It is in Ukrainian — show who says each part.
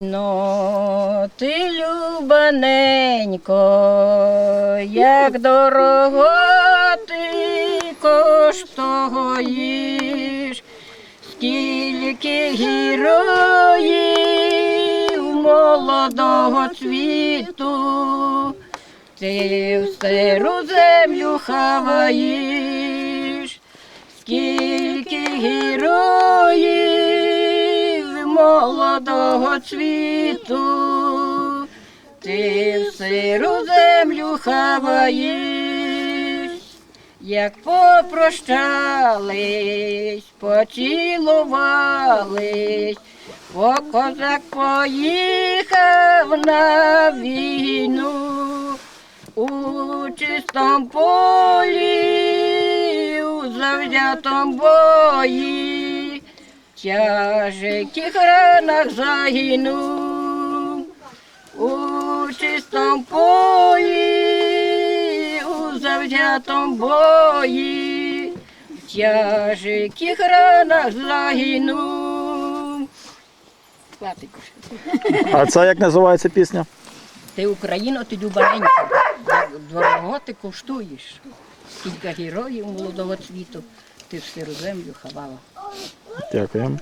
Speaker 1: Ну, ти любаненько, як дорого ти коштуєш, скільки героїв молодого цвіту, ти в стару землю хаваєш, скільки героїв молодого цвіту, ти в сиру землю хаваєш, як попрощались, поцілувались, бо козак поїхав на війну у чистому полі, у завзятому бої, тяжких ранах загинув. У чистому полі, у завзятому бої, в тяжких ранах загинув.
Speaker 2: А це як називається пісня?
Speaker 1: Ти Україно, ти любаненька, як дорого ти коштуєш. Скільки героїв молодого цвіту ти в сиру землю ховала.
Speaker 2: Дякуємо.